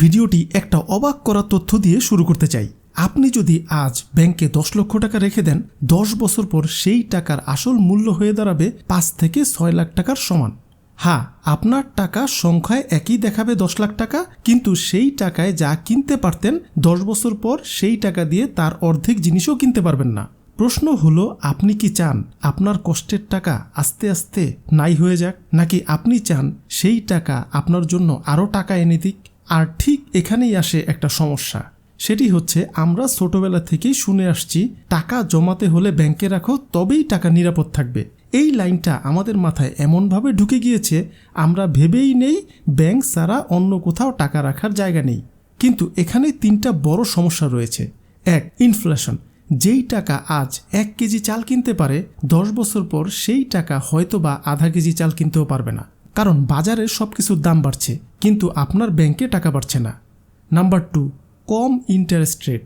ভিডিওটি একটা অবাক করা তথ্য দিয়ে শুরু করতে চাই। আপনি যদি আজ ব্যাংকে দশ লক্ষ টাকা রেখে দেন, দশ বছর পর সেই টাকার আসল মূল্য হয়ে দাঁড়াবে পাঁচ থেকে ছয় লাখ টাকার সমান। হ্যাঁ আপনার টাকা সংখ্যায় একই দেখাবে দশ লাখ টাকা, কিন্তু সেই টাকায় যা কিনতে পারতেন, দশ বছর পর সেই টাকা দিয়ে তার অর্ধেক জিনিসও কিনতে পারবেন না। প্রশ্ন হলো, আপনি কি চান আপনার কষ্টের টাকা আস্তে আস্তে নাই হয়ে যাক, নাকি আপনি চান সেই টাকা আপনার জন্য আরও টাকা এনে দিক? আর ঠিক এখানেই আসে একটা সমস্যা। সেটি হচ্ছে, আমরা ছোটবেলা থেকেই শুনে আসছি, টাকা জমাতে হলে ব্যাংকে রাখো, তবেই টাকা নিরাপদ থাকবে। এই লাইনটা আমাদের মাথায় এমনভাবে ঢুকে গিয়েছে, আমরা ভেবেই নেই ব্যাংক ছাড়া অন্য কোথাও টাকা রাখার জায়গা নেই। কিন্তু এখানে তিনটা বড় সমস্যা রয়েছে। এক, ইনফ্লেশন। যেই টাকা আজ এক কেজি চাল কিনতে পারে, দশ বছর পর সেই টাকা হয়তো বা আধা কেজি চাল কিনতেও পারবে না। কারণ বাজারে সব কিছুর দাম বাড়ছে, কিন্তু আপনার ব্যাংকে টাকা বাড়ছে না। নাম্বার টু, কম ইন্টারেস্ট রেট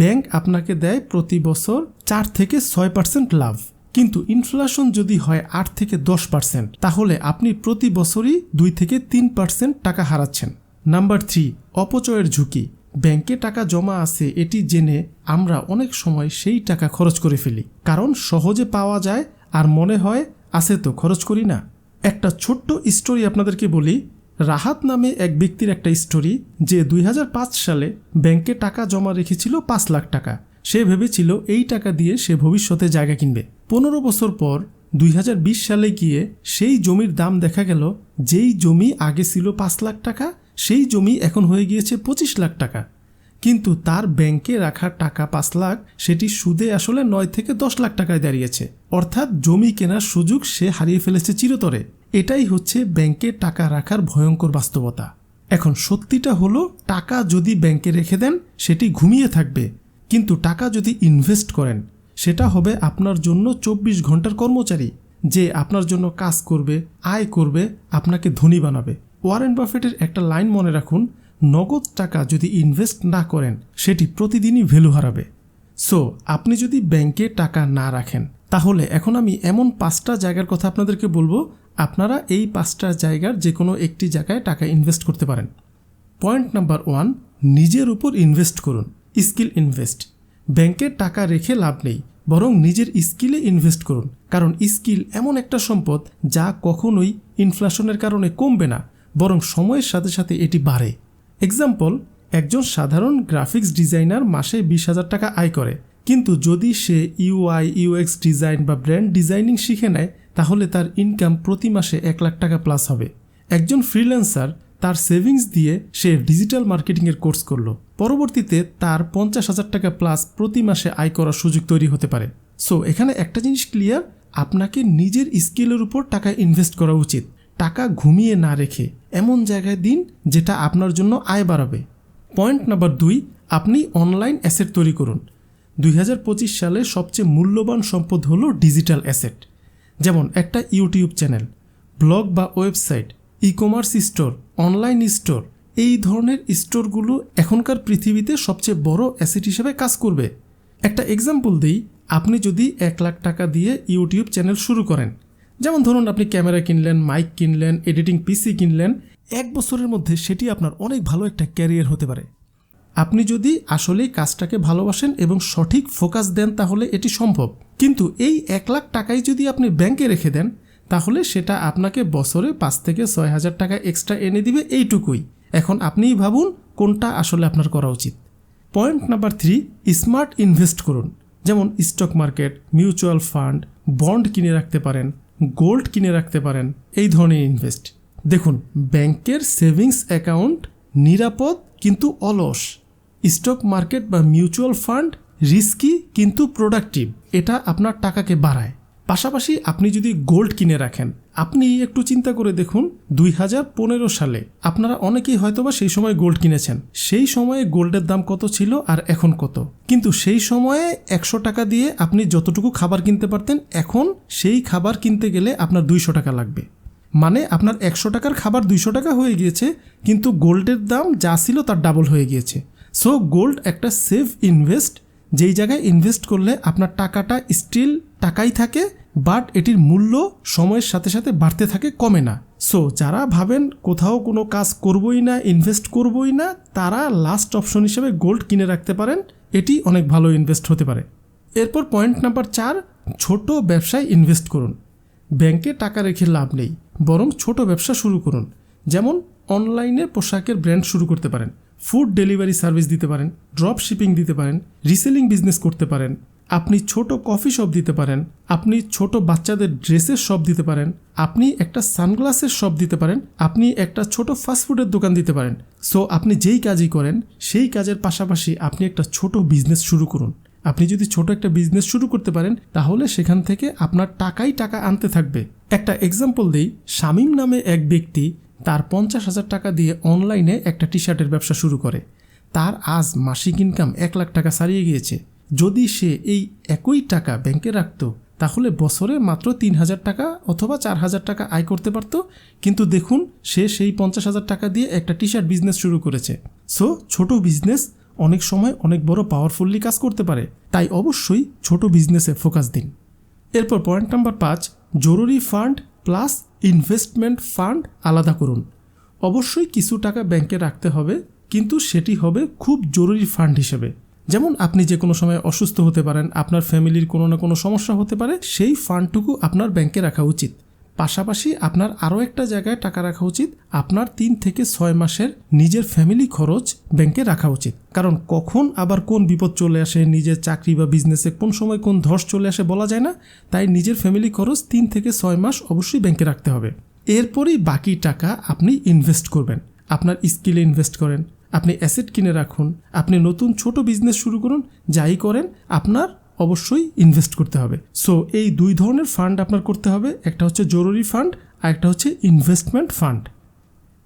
ব্যাংক আপনাকে দেয় প্রতি বছর চার থেকে ছয় পার্সেন্ট লাভ। কিন্তু ইনফ্লেশন যদি হয় আট থেকে দশ পার্সেন্ট তাহলে আপনি প্রতি বছরই দুই থেকে তিন পার্সেন্ট টাকা হারাচ্ছেন। নাম্বার থ্রি, অপচয়ের ঝুঁকি। ব্যাংকে টাকা জমা আছে এটি জেনে আমরা অনেক সময় সেই টাকা খরচ করে ফেলি। কারণ সহজে পাওয়া যায় আর মনে হয়, আছে তো, খরচ করি না। একটা ছোট্ট স্টোরি আপনাদেরকে বলি। রাহাত নামে এক ব্যক্তির একটা স্টোরি যে দুই হাজার পাঁচ সালে ব্যাংকে টাকা জমা রেখেছিল পাঁচ লাখ টাকা। সে ভেবেছিল এই টাকা দিয়ে সে ভবিষ্যতে জায়গা কিনবে। পনেরো বছর পর দুই হাজার বিশ সালে গিয়ে সেই জমির দাম দেখা গেল যেই জমি আগে ছিল পাঁচ লাখ টাকা, সেই জমি এখন হয়ে গিয়েছে পঁচিশ লাখ টাকা। কিন্তু তার ব্যাংকে রাখা টাকা পাঁচ লাখ, সেটি সুদে আসলে নয় থেকে দশ লাখ টাকায় দাঁড়িয়েছে। অর্থাৎ জমি কেনার সুযোগ সে হারিয়ে ফেলেছে চিরতরে। এটাই হচ্ছে ব্যাংকে টাকা রাখার ভয়ঙ্কর বাস্তবতা। এখন সত্যিটা হলো, টাকা যদি ব্যাংকে রেখে দেন, সেটি ঘুমিয়ে থাকবে। কিন্তু টাকা যদি ইনভেস্ট করেন, সেটা হবে আপনার জন্য চব্বিশ ঘণ্টার কর্মচারী, যে আপনার জন্য কাজ করবে, আয় করবে, আপনাকে ধনী বানাবে। ওয়ারেন বাফেটের একটা লাইন মনে রাখুন, নগদ টাকা যদি ইনভেস্ট না করেন, সেটি প্রতিদিনই ভ্যালু হারাবে। সো, আপনি যদি ব্যাংকে টাকা না রাখেন, তাহলে এখন আমি এমন পাঁচটা জায়গার কথা আপনাদেরকে বলব আপনারা এই পাঁচটা জায়গার যে কোনো একটি জায়গায় টাকা ইনভেস্ট করতে পারেন। পয়েন্ট নাম্বার ওয়ান নিজের উপর ইনভেস্ট করুন। স্কিল ইনভেস্ট ব্যাংকে টাকা রেখে লাভ নেই, বরং নিজের স্কিলে ইনভেস্ট করুন। কারণ স্কিল এমন একটা সম্পদ যা কখনোই ইনফ্লেশনের কারণে কমবে না, বরং সময়ের সাথে সাথে এটি বাড়ে। এক্সাম্পল একজন সাধারণ গ্রাফিক্স ডিজাইনার মাসে বিশ হাজার টাকা আয় করে। কিন্তু যদি সে ইউআই ইউএক্স ডিজাইন বা ব্র্যান্ড ডিজাইনিং শিখে নেয় তাহলে তার ইনকাম প্রতি মাসে এক লাখ টাকা প্লাস হবে। একজন ফ্রিল্যান্সার তার সেভিংস দিয়ে সে ডিজিটাল মার্কেটিংয়ের কোর্স করল। পরবর্তীতে তার পঞ্চাশ হাজার টাকা প্লাস প্রতি মাসে আয় করার সুযোগ তৈরি হতে পারে। সো এখানে একটা জিনিস ক্লিয়ার আপনাকে নিজের স্কিলের উপর টাকা ইনভেস্ট করা উচিত। টাকা ঘুমিয়ে না রেখে, এমন জায়গায় দিন যেটা আপনার জন্য আয় বাড়াবে। পয়েন্ট নাম্বার দুই, আপনি অনলাইন অ্যাসেট তৈরি করুন। দুই হাজার পঁচিশ সালে সবচেয়ে মূল্যবান সম্পদ হলো ডিজিটাল অ্যাসেট যেমন একটা ইউটিউব চ্যানেল, ব্লগ বা website e commerce store online store এই ধরনের স্টোরগুলো এখনকার পৃথিবীতে সবচেয়ে বড় অ্যাসেট হিসেবে কাজ করবে। একটা এক্সাম্পল দিই, আপনি যদি এক লাখ টাকা দিয়ে ইউটিউব চ্যানেল শুরু করেন, যেমন ধরুন আপনি ক্যামেরা কিনলেন মাইক কিনলেন এডিটিং পিসি কিনলেন, এক বছরের মধ্যে সেটি আপনার অনেক ভালো একটা ক্যারিয়ার হতে পারে। আপনি যদি আসলেই কাজটাকে ভালোবাসেন এবং সঠিক ফোকাস দেন, তাহলে এটি সম্ভব। কিন্তু এই এক লাখ টাকাই যদি আপনি ব্যাংকে রেখে দেন, তাহলে সেটা আপনাকে বছরে পাঁচ থেকে ছয় হাজার টাকা এক্সট্রা এনে দিবে এইটুকুই। এখন আপনিই ভাবুন কোনটা আসলে আপনার করা উচিত। Point number three smart invest করুন। যেমন stock market mutual fund bond কিনে রাখতে পারেন গোল্ড কিনে রাখতে পারেন, এই ধরনের ইনভেস্ট দেখুন, ব্যাংকের সেভিংস অ্যাকাউন্ট নিরাপদ কিন্তু অলস। স্টক মার্কেট বা মিউচুয়াল ফান্ড রিস্কি কিন্তু প্রোডাক্টিভ, এটা আপনার টাকাকে বাড়ায়। পাশাপাশি আপনি যদি গোল্ড কিনে রাখেন, আপনি একটু চিন্তা করে দেখুন, দুই হাজার পনেরো সালে আপনারা অনেকেই হয়তোবা সেই সময় গোল্ড কিনেছেন। সেই সময়ে গোল্ডের দাম কত ছিল আর এখন কত? কিন্তু সেই সময়ে একশো টাকা দিয়ে আপনি যতটুকু খাবার কিনতে পারতেন, এখন সেই খাবার কিনতে গেলে আপনার দুইশো টাকা লাগবে। মানে আপনার একশো টাকার খাবার দুইশো টাকা হয়ে গিয়েছে, কিন্তু গোল্ডের দাম যা ছিল তার ডাবল হয়ে গিয়েছে। সো গোল্ড একটা সেফ ইনভেস্ট যেই জায়গায় ইনভেস্ট করলে আপনার টাকাটা স্টিল টাকাই থাকে বাট এটির মূল্য সময়ের সাথে সাথে বাড়তে থাকে, কমে না। সো যারা ভাবেন কোথাও কোনো কাজ করবই না ইনভেস্ট করবই না, তারা লাস্ট অপশন হিসেবে গোল্ড কিনে রাখতে পারেন, এটি অনেক ভালো ইনভেস্ট হতে পারে। এরপর পয়েন্ট নাম্বার চার, ছোট ব্যবসায় ইনভেস্ট করুন। ব্যাংকে টাকা রেখে লাভ নেই, বরং ছোট ব্যবসা শুরু করুন। যেমন অনলাইনে পোশাকের ব্র্যান্ড শুরু করতে পারেন। ফুড ডেলিভারি সার্ভিস দিতে পারেন, ড্রপ শিপিং দিতে পারেন, রিসেলিং বিজনেস করতে পারেন, আপনি ছোট কফি শপ দিতে পারেন, আপনি ছোট বাচ্চাদের ড্রেসের শপ দিতে পারেন, আপনি একটা সানগ্লাসের শপ দিতে পারেন, আপনি একটা ছোট ফাস্টফুডের দোকান দিতে পারেন। সো আপনি যেই কাজই করেন, সেই কাজের পাশাপাশি আপনি একটা ছোট বিজনেস শুরু করুন। আপনি যদি ছোট একটা বিজনেস শুরু করতে পারেন, তাহলে সেখান থেকে আপনার টাকাই টাকা আনতে থাকবে। একটা এক্সাম্পল দিই, শামীম নামে এক ব্যক্তি তার পঞ্চাশ হাজার টাকা দিয়ে অনলাইনে একটা টি শার্টের ব্যবসা শুরু করে। তার আজ মাসিক ইনকাম এক লাখ টাকা ছাড়িয়ে গিয়েছে। যদি সে এই একই টাকা ব্যাংকে রাখত, তাহলে বছরে মাত্র তিন হাজার টাকা অথবা চার হাজার টাকা আয় করতে পারত। কিন্তু দেখুন, সে সেই পঞ্চাশ হাজার টাকা দিয়ে একটা টি শার্ট বিজনেস শুরু করেছে। সো ছোট বিজনেস অনেক সময় অনেক বড় পাওয়ারফুল্লি কাজ করতে পারে। তাই অবশ্যই ছোট বিজনেসে ফোকাস দিন। এরপর পয়েন্ট নাম্বার পাঁচ, জরুরি ফান্ড প্লাস ইনভেস্টমেন্ট ফান্ড আলাদা করুন। অবশ্যই কিছু টাকা ব্যাংকে রাখতে হবে, কিন্তু সেটি হবে খুব জরুরি ফান্ড হিসেবে। যেমন আপনি যে কোনো সময় অসুস্থ হতে পারেন, আপনার ফ্যামিলির কোনো না কোনো সমস্যা হতে পারে, সেই ফান্ডটুকু আপনার ব্যাংকে রাখা উচিত। পাশাপাশি আপনার আরও একটা জায়গায় টাকা রাখা উচিত, আপনার তিন থেকে ছয় মাসের নিজের ফ্যামিলি খরচ ব্যাংকে রাখা উচিত। কারণ কখন আবার কোন বিপদ চলে আসে, নিজের চাকরি বা বিজনেসে কোন সময় কোন ধস চলে আসে বলা যায় না, তাই নিজের ফ্যামিলি খরচ তিন থেকে ছয় মাস অবশ্যই ব্যাংকে রাখতে হবে। এরপরেই বাকি টাকা আপনি ইনভেস্ট করবেন। আপনার স্কিলে ইনভেস্ট করেন, আপনি অ্যাসেট কিনে রাখুন, আপনি নতুন ছোট বিজনেস শুরু করুন, যাই করেন, আপনার অবশ্যই ইনভেস্ট করতে হবে। সো এই দুই ধরনের ফান্ড আপনার করতে হবে। একটা হচ্ছে জরুরি ফান্ড আর একটা হচ্ছে ইনভেস্টমেন্ট ফান্ড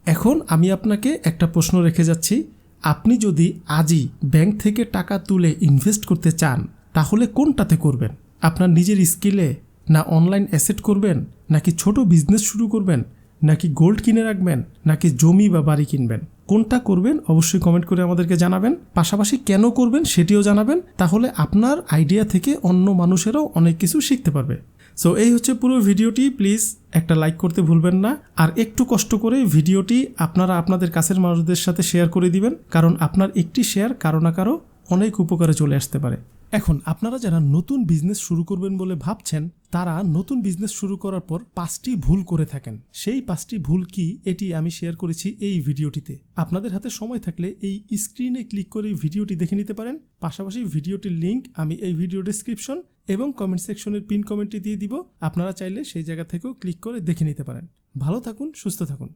এখন আমি আপনাকে একটা প্রশ্ন রেখে যাচ্ছি। আপনি যদি আজই ব্যাংক থেকে টাকা তুলে ইনভেস্ট করতে চান, তাহলে কোনটাতে করবেন? আপনার নিজের স্কিলে না অনলাইন অ্যাসেট করবেন, নাকি ছোট বিজনেস শুরু করবেন, নাকি গোল্ড কিনে রাখবেন, নাকি জমি বা বাড়ি কিনবেন? কোনটা করবেন অবশ্যই কমেন্ট করে আমাদেরকে জানাবেন। পাশাপাশি কেন করবেন সেটিও জানাবেন। তাহলে আপনার আইডিয়া থেকে অন্য মানুষেরাও অনেক কিছু শিখতে পারবে। সো এই হচ্ছে পুরো ভিডিওটি। প্লিজ একটা লাইক করতে ভুলবেন না। আর একটু কষ্ট করে ভিডিওটি আপনারা আপনাদের কাছের মানুষদের সাথে শেয়ার করে দিবেন। কারণ আপনার একটি শেয়ার কারও না কারও অনেক উপকারে চলে আসতে পারে। এখন আপনারা যারা নতুন বিজনেস শুরু করবেন বলে ভাবছেন, তারা নতুন বিজনেস শুরু করার পর পাঁচটি ভুল করে থাকেন। সেই পাঁচটি ভুল কি, এটি আমি শেয়ার করেছি এই ভিডিওটিতে। আপনাদের হাতে সময় থাকলে এই স্ক্রিনে ক্লিক করে ভিডিওটি দেখে নিতে পারেন। পাশাপাশি ভিডিওটির লিঙ্ক আমি এই ভিডিও ডিসক্রিপশন এবং কমেন্ট সেকশনের পিন কমেন্টটি দিয়ে দিব। আপনারা চাইলে সেই জায়গা থেকেও ক্লিক করে দেখে নিতে পারেন। ভালো থাকুন, সুস্থ থাকুন।